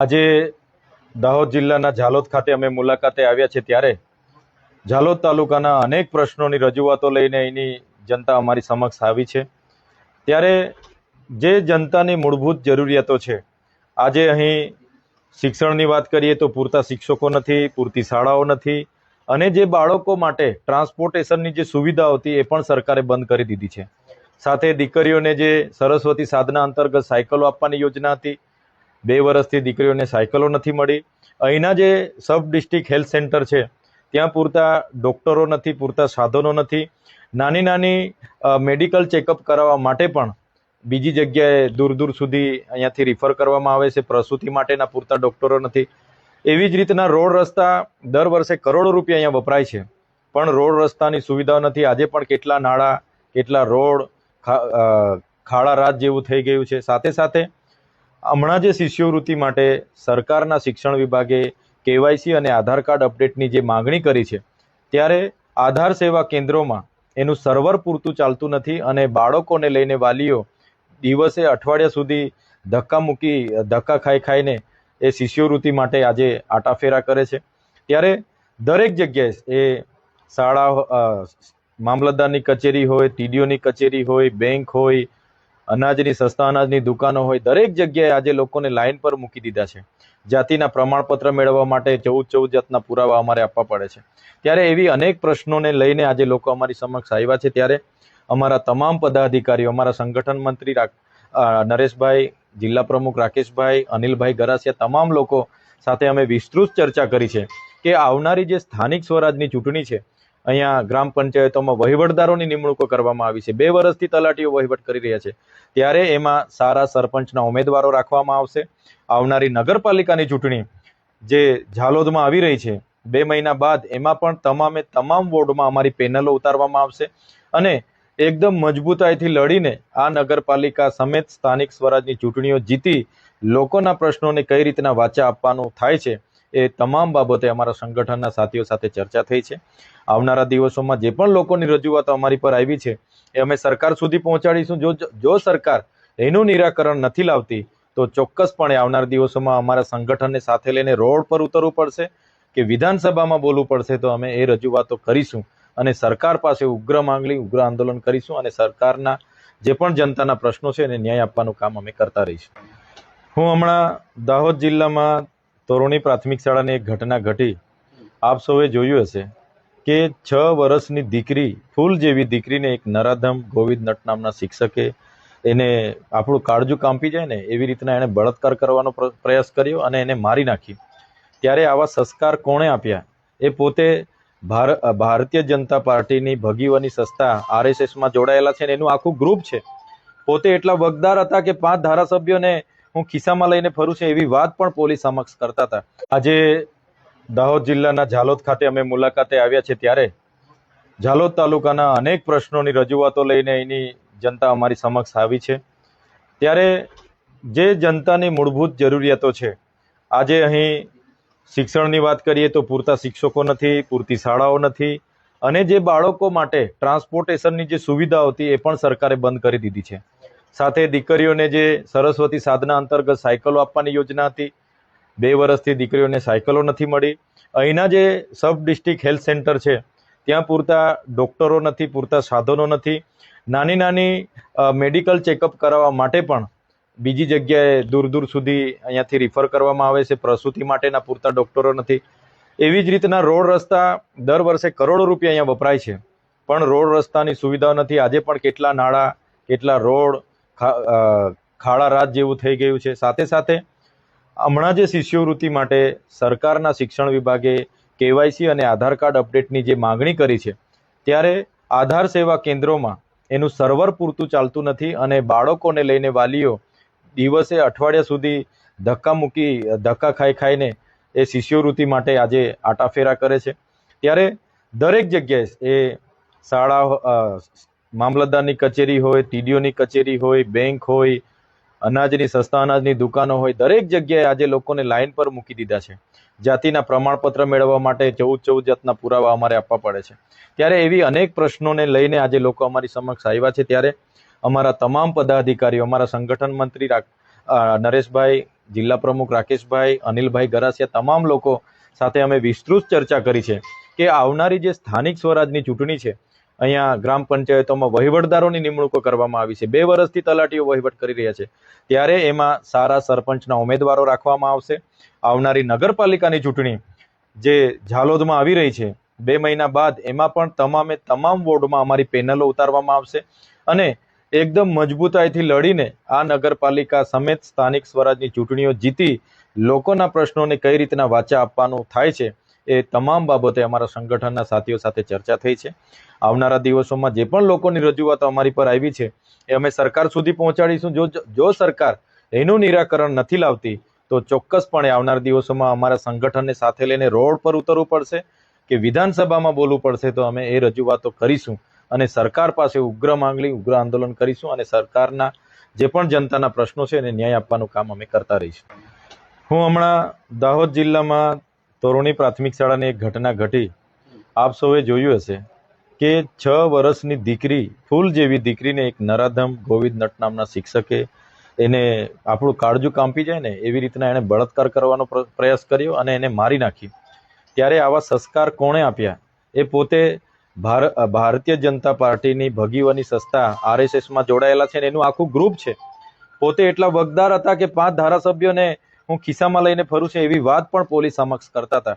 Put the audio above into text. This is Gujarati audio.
આજે દાહોદ જિલ્લાના ઝાલોદ ખાતે અમે મુલાકાતે આવ્યા છે ત્યારે ઝાલોદ તાલુકાના અનેક પ્રશ્નોની રજૂઆતો લઈને અહીંની જનતા અમારી સમક્ષ આવી છે. ત્યારે જે જનતાની મૂળભૂત જરૂરિયાતો છે, આજે અહીં શિક્ષણની વાત કરીએ તો પૂરતા શિક્ષકો નથી, પૂરતી શાળાઓ નથી અને જે બાળકો માટે ટ્રાન્સપોર્ટેશનની જે સુવિધાઓ હતી એ પણ સરકારે બંધ કરી દીધી છે. સાથે દીકરીઓને જે સરસ્વતી સાધના અંતર્ગત સાયકલો આપવાની યોજના હતી બે વર્ષથી દીકરીઓને સાયકલો નથી મળી. અહીંના જે સબ ડિસ્ટ્રિક્ટ હેલ્થ સેન્ટર છે, ત્યાં પૂરતા ડૉક્ટરો નથી, પૂરતા સાધનો નથી. નાની નાની મેડિકલ ચેકઅપ કરાવવા માટે પણ બીજી જગ્યાએ દૂર દૂર સુધી અહીંયાથી રિફર કરવામાં આવે છે. પ્રસૂતિ માટેના પૂરતા ડૉક્ટરો નથી. એવી જ રીતના રોડ રસ્તા દર વર્ષે કરોડો રૂપિયા અહીંયા વપરાય છે. પણ રોડ રસ્તાની સુવિધાઓ નથી. આજે પણ કેટલા નાળા, કેટલા રોડ ખાડા રાત જેવું થઈ ગયું છે. સાથે સાથે હમણાં જે શિષ્યવૃત્તિ માટે સરકારના શિક્ષણ વિભાગે કેવાયસી અને આધાર કાર્ડ અપડેટની જે માગણી કરી છે, ત્યારે આધાર સેવા કેન્દ્રોમાં એનું સર્વર પૂરતું ચાલતું નથી અને બાળકોને લઈને વાલીઓ દિવસે અઠવાડિયા સુધી ધક્કા મૂકી, ધક્કા ખાઈ ખાઈને એ શિષ્યવૃત્તિ માટે આજે આટાફેરા કરે છે. ત્યારે દરેક જગ્યાએ એ શાળા મામલતદારની કચેરી હોય, ટીડીઓની કચેરી હોય, બેંક હોય અનાજની સસ્તા અનાજની દુકાનો હોય, દરેક જગ્યાએ આજે લોકોને લાઇન પર મૂકી દીધા છે. જાતિના પ્રમાણપત્ર મેળવવા માટે ચૌદ ચૌદ જાતના પુરાવા અમારે આપવા પડે છે. ત્યારે એવી અનેક પ્રશ્નોને લઈને આજે લોકો અમારી સમક્ષ આવ્યા છે. ત્યારે અમારા તમામ પદાધિકારીઓ, અમારા સંગઠન મંત્રી નરેશભાઈ, જિલ્લા પ્રમુખ રાકેશભાઈ, અનિલભાઈ ગરાસિયા, તમામ લોકો સાથે અમે વિસ્તૃત ચર્ચા કરી છે કે આવનારી જે સ્થાનિક સ્વરાજની ચૂંટણી છે અહીંયા ગ્રામ પંચાયતોમાં વહીવટદારોની નિમણૂકો કરવામાં આવી છે. બે વર્ષથી તલાટીઓ વહીવટ કરી રહ્યા છે. ત્યારે એમાં સારા સરપંચના ઉમેદવારો રાખવામાં આવશે. આવનારી નગરપાલિકાની ચૂંટણી જે ઝાલોદમાં આવી રહી છે, બે મહિના બાદ એમાં પણ તમામે તમામ વોર્ડમાં અમારી પેનલો ઉતારવામાં આવશે અને એકદમ મજબૂતાઈથી લડીને આ નગરપાલિકા સમેત સ્થાનિક સ્વરાજની ચૂંટણીઓ જીતી લોકોના પ્રશ્નોને કઈ રીતના વાચા આપવાનું થાય છે એ તમામ બાબતે અમારા સંગઠનના સાથીઓ સાથે ચર્ચા થઈ છે. આવનારા દિવસોમાં જે પણ લોકોની રજૂઆતો અમારી પર આવી છે, એ અમે સરકાર સુધી પહોંચાડીશું. જો જો સરકાર એનું નિરાકરણ નથી લાવતી, તો ચોક્કસપણે આવનાર દિવસોમાં અમારા સંગઠનને સાથે લઈને રોડ પર ઉતરવું પડશે કે વિધાનસભામાં બોલવું પડશે, તો અમે એ રજૂઆતો કરીશું અને સરકાર પાસે ઉગ્ર માંગણી, ઉગ્ર આંદોલન કરીશું અને સરકારના જે પણ જનતાના પ્રશ્નો છે એને ન્યાય આપવાનું કામ અમે કરતા રહીશું. હું હમણાં દાહોદ જિલ્લામાં તોરણી પ્રાથમિક શાળાની એક ઘટના ઘટી. આપ સૌએ જોયું હશે કે છ વર્ષની દીકરી, ફૂલ જેવી દીકરીને એક નરાધમ ગોવિંદ નટ નામના શિક્ષકે એને આપણું કાળજું કાંપી જાય ને એવી રીતના એણે બળાત્કાર કરવાનો પ્ર- પ્રયાસ કર્યો અને એને મારી નાખી. ત્યારે આવા સંસ્કાર કોણે આપ્યા? એ પોતે ભાર, ભારતીય જનતા પાર્ટીની ભગીવાની સંસ્થા આરએસએસમાં જોડાયેલા છે ને એનું આખું ગ્રુપ છે. પોતે એટલા વગદાર હતા કે પાંચ ધારાસભ્યોને હું ખિસ્સામાં લઈને ફરું છું એવી વાત પણ પોલીસ સમક્ષ કરતા હતા. આજે દાહોદ જિલ્લાના ઝાલોદ ખાતે અમે મુલાકાતે આવ્યા છે ત્યારે ઝાલોદ તાલુકાના અનેક પ્રશ્નોની રજૂઆતો લઈને એની જનતા અમારી સમક્ષ આવી છે. ત્યારે જે જનતાની મૂળભૂત જરૂરિયાતો છે, આજે અહીં શિક્ષણની વાત કરીએ તો પૂરતા શિક્ષકો નથી, પૂરતી શાળાઓ નથી અને જે બાળકો માટે ટ્રાન્સપોર્ટેશનની જે સુવિધા હતી એ પણ સરકારે બંધ કરી દીધી છે. સાથે દીકરીઓને જે સરસ્વતી સાધના અંતર્ગત સાયકલો આપવાની યોજના હતી. બે વર્ષથી દીકરીઓને સાયકલો નથી મળી. અહીંના જે સબ ડિસ્ટ્રિક્ટ હેલ્થ સેન્ટર છે, ત્યાં પૂરતા ડૉક્ટરો નથી, પૂરતા સાધનો નથી. નાની નાની મેડિકલ ચેકઅપ કરાવવા માટે પણ બીજી જગ્યાએ દૂર દૂર સુધી અહીંયાથી રિફર કરવામાં આવે છે. પ્રસૂતિ માટેના પૂરતા ડૉક્ટરો નથી. એવી જ રીતના રોડ રસ્તા દર વર્ષે કરોડો રૂપિયા અહીંયા વપરાય છે. પણ રોડ રસ્તાની સુવિધાઓ નથી. આજે પણ કેટલા નાળા, કેટલા રોડ ખાડા રાત જેવું થઈ ગયું છે. સાથે સાથે હમણાં જે શિષ્યવૃત્તિ માટે સરકારના શિક્ષણ વિભાગે કેવાયસી અને આધાર કાર્ડ અપડેટની જે માગણી કરી છે, ત્યારે આધાર સેવા કેન્દ્રોમાં એનું સર્વર પૂરતું ચાલતું નથી અને બાળકોને લઈને વાલીઓ દિવસે અઠવાડિયા સુધી ધક્કા મૂકી, ધક્કા ખાઈ ખાઈને એ શિષ્યવૃત્તિ માટે આજે આટાફેરા કરે છે. ત્યારે દરેક જગ્યાએ એ શાળા મામલતદારની કચેરી હોય, ટીડીઓની કચેરી હોય, બેંક હોય, અનાજની સસ્તા અનાજની દુકાનો હોય, દરેક જગ્યાએ આજે લોકોને લાઇન પર મૂકી દીધા છે. જાતિના પ્રમાણપત્ર મેળવવા માટે ચૌદ ચૌદ જાતના પુરાવા અમારે આપવા પડે છે. ત્યારે એવી અનેક પ્રશ્નોને લઈને આજે લોકો અમારી સમક્ષ આવ્યા છે. ત્યારે અમારા તમામ પદાધિકારીઓ, અમારા સંગઠન મંત્રી નરેશભાઈ, જિલ્લા પ્રમુખ રાકેશભાઈ, અનિલભાઈ ગરાસિયા, તમામ લોકો સાથે અમે વિસ્તૃત ચર્ચા કરી છે કે આવનારી જે સ્થાનિક સ્વરાજની ચૂંટણી છે અહીંયા ગ્રામ પંચાયતોમાં વહીવટદારોની નિમણૂકો કરવામાં આવી છે. બે વર્ષથી તલાટીઓ વહીવટ કરી રહ્યા છે. ત્યારે એમાં સારા સરપંચના ઉમેદવારો રાખવામાં આવશે. આવનારી નગરપાલિકાની ચૂંટણી જે ઝાલોદમાં આવી રહી છે, બે મહિના બાદ એમાં પણ તમામે તમામ વોર્ડમાં અમારી પેનલો ઉતારવામાં આવશે અને એકદમ મજબૂતાઈથી લડીને આ નગરપાલિકા સમેત સ્થાનિક સ્વરાજની ચૂંટણીઓ જીતી લોકોના પ્રશ્નોને કઈ રીતના વાચા આપવાનું થાય છે એ તમામ બાબતે અમારા સંગઠનના સાથીઓ સાથે ચર્ચા થઈ છે. આવનારા દિવસોમાં જે પણ લોકોની રજૂઆતો અમારી પર આવી છે, એ અમે સરકાર સુધી પહોંચાડીશું. જો જો સરકાર એનું નિરાકરણ નથી લાવતી, તો ચોક્કસપણે આવનાર દિવસોમાં અમારા સંગઠનને સાથે લઈને રોડ પર ઉતરવું પડશે કે વિધાનસભામાં બોલવું પડશે, તો અમે એ રજૂઆતો કરીશું અને સરકાર પાસે ઉગ્ર માંગણી, ઉગ્ર આંદોલન કરીશું અને સરકારના જે પણ જનતાના પ્રશ્નો છે એને ન્યાય આપવાનું કામ અમે કરતા રહીશું. હું હમણાં દાહોદ જિલ્લામાં તોરણી પ્રાથમિક શાળાની એક ઘટના ઘટી. આપ સૌએ જોયું હશે. કે છ વર્ષની દીકરી, ફૂલ જેવી દીકરીને એક નરાધમ ગોવિંદ નટ નામના શિક્ષકે એને આપણું કાળજું કાંપી જાય ને એવી રીતના એણે બળાત્કાર કરવાનો પ્રયાસ કર્યો અને એને મારી નાખી. ત્યારે આવા સંસ્કાર કોણે આપ્યા? એ પોતે ભાર, ભારતીય જનતા પાર્ટીની ભગીવાની સંસ્થા આરએસએસમાં જોડાયેલા છે ને એનું આખું ગ્રુપ છે. પોતે એટલા વગદાર હતા કે પાંચ ધારાસભ્યોને હું ખિસ્સામાં લઈને ફરું છું એવી વાત પણ પોલીસ સમક્ષ કરતા હતા.